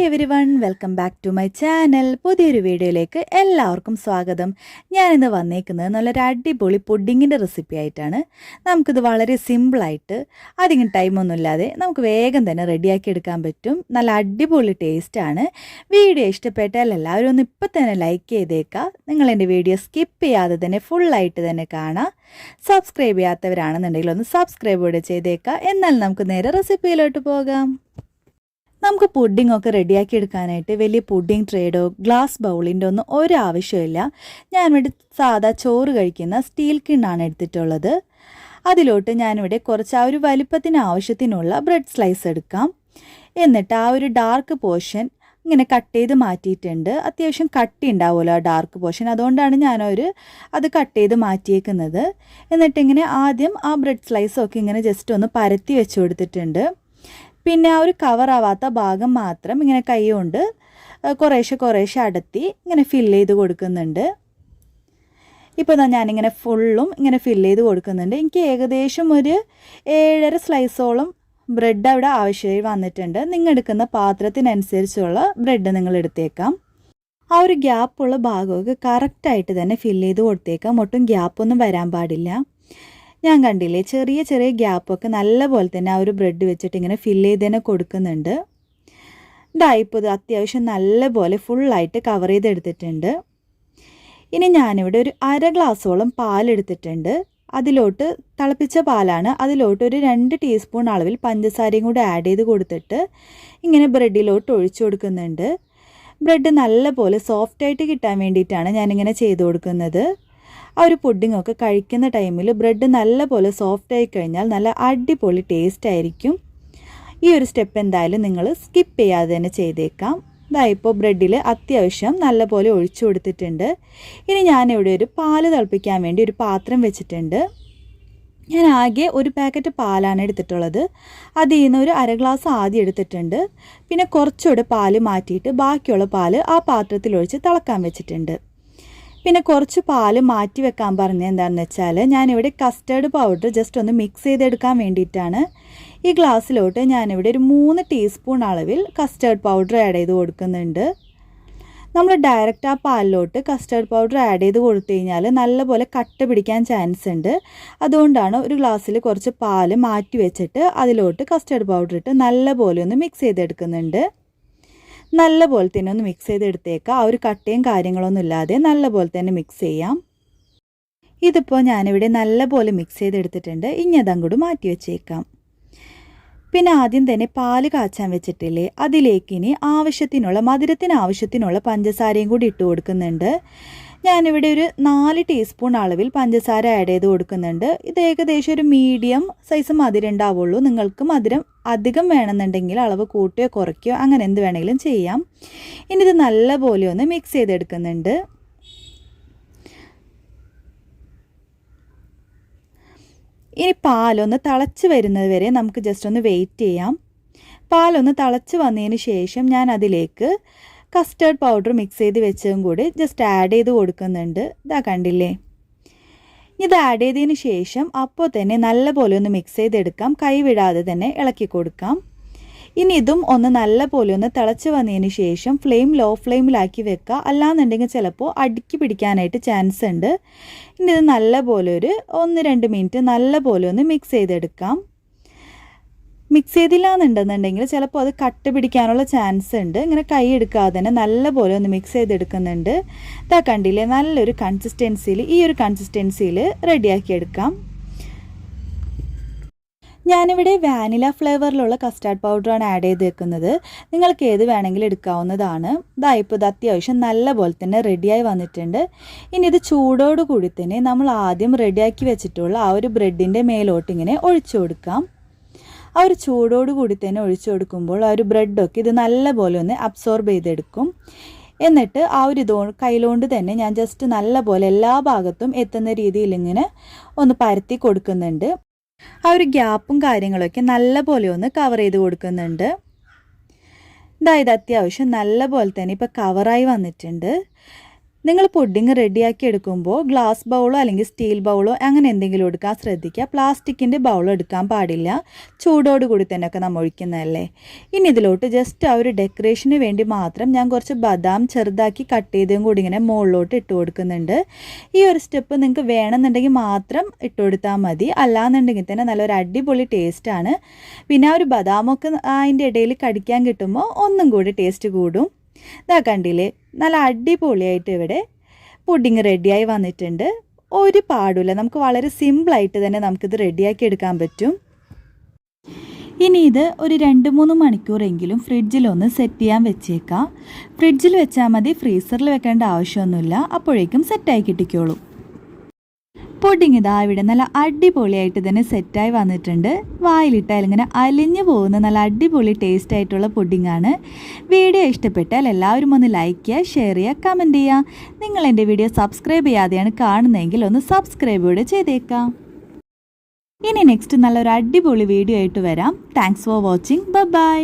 Hi everyone welcome back to my channel പുതിയൊരു വീഡിയോയിലേക്ക് എല്ലാവർക്കും സ്വാഗതം. ഞാനിന്ന് വന്നേക്കുന്നത് നല്ലൊരു അടിപൊളി പുഡിങ്ങിന്റെ റെസിപ്പി ആയിട്ടാണ്. നമുക്കിത് വളരെ സിമ്പിളായിട്ട് അധികം ടൈമൊന്നും ഇല്ലാതെ നമുക്ക് വേഗം തന്നെ റെഡിയാക്കി എടുക്കാൻ പറ്റും. നല്ല അടിപൊളി ടേസ്റ്റാണ് വീഡിയോ ഇഷ്ടപ്പെട്ടാൽ എല്ലാവരും ഒന്ന് ഇപ്പം തന്നെ ലൈക്ക് ചെയ്തേക്കുക നിങ്ങൾ എന്റെ വീഡിയോ സ്കിപ്പ് ചെയ്യാതെ തന്നെ ഫുള്ളായിട്ട് തന്നെ കാണാം. സബ്സ്ക്രൈബ് ചെയ്യാത്തവരാണെന്നുണ്ടെങ്കിൽ ഒന്ന് സബ്സ്ക്രൈബ് കൂടെ ചെയ്തേക്കുക എന്നാൽ നമുക്ക് നേരെ റെസിപ്പിയിലോട്ട് പോകാം. നമുക്ക് പുഡിംഗ് ഒക്കെ റെഡിയാക്കി എടുക്കാനായിട്ട് വലിയ പുഡിംഗ് ട്രേഡോ ഗ്ലാസ് ബൗളിന്റെ ഒന്നും ഒരു ആവശ്യമില്ല ഞാൻ ഇവിടെ സാധാ ചോറ് കഴിക്കുന്ന സ്റ്റീൽ കിണ്ണാണ് എടുത്തിട്ടുള്ളത്. അതിലോട്ട് ഞാനിവിടെ കുറച്ച് ആ ഒരു വലിപ്പത്തിന് ആവശ്യത്തിനുള്ള ബ്രെഡ് സ്ലൈസ് എടുക്കാം. എന്നിട്ട് ആ ഒരു ഡാർക്ക് പോർഷൻ ഇങ്ങനെ കട്ട് ചെയ്ത് മാറ്റിയിട്ടുണ്ട്. അത്യാവശ്യം കട്ടി ഉണ്ടാവുമല്ലോ ആ ഡാർക്ക് പോർഷൻ അതുകൊണ്ടാണ് ഞാനൊരു അത് കട്ട് ചെയ്ത് മാറ്റിയേക്കുന്നത്. എന്നിട്ടിങ്ങനെ ആദ്യം ആ ബ്രെഡ് സ്ലൈസൊക്കെ ഇങ്ങനെ ജസ്റ്റ് ഒന്ന് പരത്തി വെച്ച് കൊടുത്തിട്ടുണ്ട്. പിന്നെ ആ ഒരു കവറാവാത്ത ഭാഗം മാത്രം ഇങ്ങനെ കൈ കൊണ്ട് കുറേശ്ശെ കുറേശ്ശെ അടത്തി ഇങ്ങനെ ഫില്ല് ചെയ്ത് കൊടുക്കുന്നുണ്ട്. ഇപ്പോൾ ഇതാ ഞാനിങ്ങനെ ഫുള്ളും ഇങ്ങനെ ഫില്ല് ചെയ്ത് കൊടുക്കുന്നുണ്ട്. എനിക്ക് ഏകദേശം ഒരു ഏഴര സ്ലൈസോളം ബ്രെഡ് അവിടെ ആവശ്യമായി വന്നിട്ടുണ്ട്. നിങ്ങൾ എടുക്കുന്ന പാത്രത്തിനനുസരിച്ചുള്ള ബ്രെഡ് നിങ്ങൾ എടുത്തേക്കാം. ആ ഒരു ഗ്യാപ്പുള്ള ഭാഗമൊക്കെ കറക്റ്റായിട്ട് തന്നെ ഫില്ല് ചെയ്ത് കൊടുത്തേക്കാം. ഒട്ടും ഗ്യാപ്പൊന്നും വരാൻ പാടില്ല. ഞാൻ കണ്ടില്ലേ ചെറിയ ചെറിയ ഗ്യാപ്പൊക്കെ നല്ല പോലെ തന്നെ ആ ഒരു ബ്രെഡ് വെച്ചിട്ട് ഇങ്ങനെ ഫില്ല് ചെയ്ത് തന്നെ കൊടുക്കുന്നുണ്ട്. ഇതായിപ്പോൾ ഇത് അത്യാവശ്യം നല്ല പോലെ ഫുള്ളായിട്ട് കവർ ചെയ്തെടുത്തിട്ടുണ്ട് ഇനി ഞാനിവിടെ ഒരു അര ഗ്ലാസ്സോളം പാലെടുത്തിട്ടുണ്ട് അതിലോട്ട് തിളപ്പിച്ച പാലാണ് അതിലോട്ട് ഒരു രണ്ട് ടീസ്പൂൺ അളവിൽ പഞ്ചസാരയും കൂടി ആഡ് ചെയ്ത് കൊടുത്തിട്ട് ഇങ്ങനെ ബ്രെഡിലോട്ട് ഒഴിച്ചു കൊടുക്കുന്നുണ്ട്. ബ്രെഡ് നല്ല പോലെ സോഫ്റ്റായിട്ട് കിട്ടാൻ വേണ്ടിയിട്ടാണ് ഞാനിങ്ങനെ ചെയ്ത് കൊടുക്കുന്നത്. ആ ഒരു പുഡിങ്ങൊക്കെ കഴിക്കുന്ന ടൈമിൽ ബ്രെഡ് നല്ലപോലെ സോഫ്റ്റ് ആയി കഴിഞ്ഞാൽ നല്ല അടിപൊളി ടേസ്റ്റ് ആയിരിക്കും. ഈ ഒരു സ്റ്റെപ്പ് എന്തായാലും നിങ്ങൾ സ്കിപ്പ് ചെയ്യാതെ തന്നെ ചെയ്തേക്കാം. ഇതാ ഇപ്പോൾ ബ്രെഡിൽ അത്യാവശ്യം നല്ലപോലെ ഒഴിച്ചു കൊടുത്തിട്ടുണ്ട്. ഇനി ഞാനിവിടെ ഒരു പാൽ തിളപ്പിക്കാൻ വേണ്ടി ഒരു പാത്രം വെച്ചിട്ടുണ്ട്. ഞാൻ ആകെ ഒരു പാക്കറ്റ് പാലാണ് എടുത്തിട്ടുള്ളത്. അതിൽ നിന്ന് ഒരു അര ഗ്ലാസ് ആദ്യം എടുത്തിട്ടുണ്ട്. പിന്നെ കുറച്ചുകൂടെ പാൽ മാറ്റിയിട്ട് ബാക്കിയുള്ള പാൽ ആ പാത്രത്തിൽ ഒഴിച്ച് തിളക്കാൻ വെച്ചിട്ടുണ്ട്. പിന്നെ കുറച്ച് പാൽ മാറ്റി വെക്കാൻ പറഞ്ഞത് എന്താണെന്ന് വെച്ചാൽ ഞാനിവിടെ കസ്റ്റേർഡ് പൗഡർ ജസ്റ്റ് ഒന്ന് മിക്സ് ചെയ്തെടുക്കാൻ വേണ്ടിയിട്ടാണ്. ഈ ഗ്ലാസ്സിലോട്ട് ഞാനിവിടെ ഒരു മൂന്ന് ടീസ്പൂൺ അളവിൽ കസ്റ്റേർഡ് പൗഡർ ആഡ് ചെയ്ത് കൊടുക്കുന്നുണ്ട്. നമ്മൾ ഡയറക്റ്റ് ആ പാലിലോട്ട് കസ്റ്റേർഡ് പൗഡർ ആഡ് ചെയ്ത് കൊടുത്തു കഴിഞ്ഞാൽ നല്ലപോലെ കട്ട പിടിക്കാൻ ചാൻസ് ഉണ്ട്. അതുകൊണ്ടാണ് ഒരു ഗ്ലാസ്സിൽ കുറച്ച് പാൽ മാറ്റി വെച്ചിട്ട് അതിലോട്ട് കസ്റ്റേർഡ് പൗഡർ ഇട്ട് നല്ലപോലെ ഒന്ന് മിക്സ് ചെയ്തെടുക്കുന്നുണ്ട്. നല്ല പോലെ തന്നെ ഒന്ന് മിക്സ് ചെയ്തെടുത്തേക്കാം. ആ ഒരു കട്ടയും കാര്യങ്ങളൊന്നും ഇല്ലാതെ നല്ല പോലെ തന്നെ മിക്സ് ചെയ്യാം. ഇതിപ്പോൾ ഞാനിവിടെ നല്ല പോലെ മിക്സ് ചെയ്തെടുത്തിട്ടുണ്ട്. ഇനി അതങ്ങോട്ട് മാറ്റി വെച്ചേക്കാം. പിന്നെ ആദ്യം തന്നെ പാൽ കാച്ചാൻ വെച്ചിട്ടില്ലേ? അതിലേക്ക് ഇനി ആവശ്യത്തിനുള്ള മധുരത്തിന് ആവശ്യത്തിനുള്ള പഞ്ചസാരയും കൂടി ഇട്ട് കൊടുക്കുന്നുണ്ട്. ഞാനിവിടെ ഒരു നാല് ടീസ്പൂൺ അളവിൽ പഞ്ചസാര ആഡ് ചെയ്ത് കൊടുക്കുന്നുണ്ട്. ഇത് ഏകദേശം ഒരു മീഡിയം സൈസ് മധുരം ഉണ്ടാവുള്ളൂ. നിങ്ങൾക്ക് മധുരം അധികം വേണമെന്നുണ്ടെങ്കിൽ അളവ് കൂട്ടിയോ കുറയ്ക്കുകയോ അങ്ങനെ എന്ത് വേണമെങ്കിലും ചെയ്യാം. ഇനി ഇത് നല്ലപോലെ ഒന്ന് മിക്സ് ചെയ്തെടുക്കുന്നുണ്ട്. ഇനി പാലൊന്ന് തിളച്ച് വരുന്നത് വരെ നമുക്ക് ജസ്റ്റ് ഒന്ന് വെയിറ്റ് ചെയ്യാം. പാലൊന്ന് തിളച്ച് വന്നതിന് ശേഷം ഞാൻ അതിലേക്ക് കസ്റ്റേർഡ് പൗഡർ മിക്സ് ചെയ്ത് വെച്ചതും കൂടി ജസ്റ്റ് ആഡ് ചെയ്ത് കൊടുക്കുന്നുണ്ട്. ഇതാ കണ്ടില്ലേ? ഇത് ആഡ് ചെയ്തതിന് ശേഷം അപ്പോൾ തന്നെ നല്ലപോലെ ഒന്ന് മിക്സ് ചെയ്തെടുക്കാം. കൈവിടാതെ തന്നെ ഇളക്കി കൊടുക്കാം. ഇനി ഇതും ഒന്ന് നല്ലപോലെ ഒന്ന് തിളച്ച് വന്നതിന് ശേഷം ഫ്ലെയിം ലോ ഫ്ലെയിമിലാക്കി വെക്കുക. അല്ലാന്നുണ്ടെങ്കിൽ ചിലപ്പോൾ അടുക്കി പിടിക്കാനായിട്ട് ചാൻസ് ഉണ്ട്. ഇനി ഇത് നല്ലപോലെ ഒരു ഒന്ന് രണ്ട് മിനിറ്റ് നല്ലപോലെ ഒന്ന് മിക്സ് ചെയ്തെടുക്കാം. മിക്സ് ചെയ്തില്ല എന്നുണ്ടെന്നുണ്ടെങ്കിൽ ചിലപ്പോൾ അത് കട്ട് പിടിക്കാനുള്ള ചാൻസ് ഉണ്ട്. ഇങ്ങനെ കൈ എടുക്കാതെ തന്നെ നല്ലപോലെ ഒന്ന് മിക്സ് ചെയ്തെടുക്കുന്നുണ്ട്. ഇതാ കണ്ടില്ലേ നല്ലൊരു കൺസിസ്റ്റൻസിയിൽ ഈ ഒരു കൺസിസ്റ്റൻസിയിൽ റെഡിയാക്കി എടുക്കാം. ഞാനിവിടെ വാനില ഫ്ലേവറിലുള്ള കസ്റ്റാർഡ് പൗഡറാണ് ആഡ് ചെയ്ത് വെക്കുന്നത് നിങ്ങൾക്ക് ഏത് വേണമെങ്കിലും എടുക്കാവുന്നതാണ്. ഇതായിപ്പോൾ ഇത് അത്യാവശ്യം നല്ല പോലെ തന്നെ റെഡിയായി വന്നിട്ടുണ്ട്. ഇനി ഇത് ചൂടോടുകൂടി തന്നെ നമ്മൾ ആദ്യം റെഡിയാക്കി വെച്ചിട്ടുള്ള ആ ഒരു ബ്രെഡിന്റെ മേലോട്ട് ഇങ്ങനെ ഒഴിച്ചു കൊടുക്കാം. ആ ഒരു ചൂടോട് കൂടി തന്നെ ഒഴിച്ചു കൊടുക്കുമ്പോൾ ആ ഒരു ബ്രെഡൊക്കെ ഇത് നല്ലപോലെ ഒന്ന് അബ്സോർബ് ചെയ്തെടുക്കും. എന്നിട്ട് ആ ഒരു ഇതോ കയ്യിലോണ്ട് തന്നെ ഞാൻ ജസ്റ്റ് നല്ലപോലെ എല്ലാ ഭാഗത്തും എത്തുന്ന രീതിയിൽ ഇങ്ങനെ ഒന്ന് പരത്തി കൊടുക്കുന്നുണ്ട്. ആ ഒരു ഗ്യാപ്പും കാര്യങ്ങളൊക്കെ നല്ലപോലെ ഒന്ന് കവർ ചെയ്ത് കൊടുക്കുന്നുണ്ട്. ഇതായത് അത്യാവശ്യം നല്ലപോലെ തന്നെ ഇപ്പോൾ കവറായി വന്നിട്ടുണ്ട്. നിങ്ങൾ പുഡിങ് റെഡിയാക്കി എടുക്കുമ്പോൾ ഗ്ലാസ് ബൗളോ അല്ലെങ്കിൽ സ്റ്റീൽ ബൗളോ അങ്ങനെ എന്തെങ്കിലും എടുക്കാൻ ശ്രദ്ധിക്കുക. പ്ലാസ്റ്റിക്കിന്റെ ബൗളോ എടുക്കാൻ പാടില്ല. ചൂടോട് കൂടി തന്നെ ഒക്കെ നമ്മൾ ഒഴിക്കുന്നതല്ലേ? ഇനി ഇതിലോട്ട് ജസ്റ്റ് ആ ഒരു ഡെക്കറേഷന് വേണ്ടി മാത്രം ഞാൻ കുറച്ച് ബദാം ചെറുതാക്കി കട്ട് ചെയ്തും കൂടി ഇങ്ങനെ മുകളിലോട്ട് ഇട്ട് കൊടുക്കുന്നുണ്ട്. ഈ ഒരു സ്റ്റെപ്പ് നിങ്ങൾക്ക് വേണമെന്നുണ്ടെങ്കിൽ മാത്രം ഇട്ട് കൊടുത്താൽ മതി. അല്ലാന്നുണ്ടെങ്കിൽ തന്നെ നല്ലൊരു അടിപൊളി ടേസ്റ്റാണ് പിന്നെ ആ ഒരു ബദാമൊക്കെ അതിന്റെ ഇടയിൽ കടിക്കാൻ കിട്ടുമ്പോൾ ഒന്നും കൂടി ടേസ്റ്റ് കൂടും. ഇതാ കണ്ടില്ലേ നല്ല അടിപൊളിയായിട്ട് ഇവിടെ പുഡിങ് റെഡിയായി വന്നിട്ടുണ്ട്. ഒരു പാടില്ല നമുക്ക് വളരെ സിമ്പിളായിട്ട് തന്നെ നമുക്കിത് റെഡിയാക്കി എടുക്കാൻ പറ്റും. ഇനി ഇത് ഒരു രണ്ട് മൂന്ന് മണിക്കൂറെങ്കിലും ഫ്രിഡ്ജിലൊന്ന് സെറ്റ് ചെയ്യാൻ വെച്ചേക്കാം. ഫ്രിഡ്ജിൽ വെച്ചാൽ മതി ഫ്രീസറിൽ വെക്കേണ്ട ആവശ്യമൊന്നുമില്ല അപ്പോഴേക്കും സെറ്റായി കിട്ടിക്കോളും. പുഡിങ് ഇതാ ഇവിടെ നല്ല അടിപൊളിയായിട്ട് തന്നെ സെറ്റായി വന്നിട്ടുണ്ട്. വായിലിട്ടാൽ ഇങ്ങനെ അലിഞ്ഞു പോകുന്ന നല്ല അടിപൊളി ടേസ്റ്റ് ആയിട്ടുള്ള പുഡിങ്ങാണ്. വീഡിയോ ഇഷ്ടപ്പെട്ടാൽ എല്ലാവരും ഒന്ന് ലൈക്ക് ചെയ്യുക ഷെയർ ചെയ്യുക കമന്റ് ചെയ്യുക. നിങ്ങൾ എന്റെ വീഡിയോ സബ്സ്ക്രൈബ് ചെയ്യാതെയാണ് കാണുന്നതെങ്കിൽ ഒന്ന് സബ്സ്ക്രൈബ് കൂടെ ചെയ്തേക്കാം. ഇനി നെക്സ്റ്റ് നല്ലൊരു അടിപൊളി വീഡിയോ ആയിട്ട് വരാം. Thanks for watching bye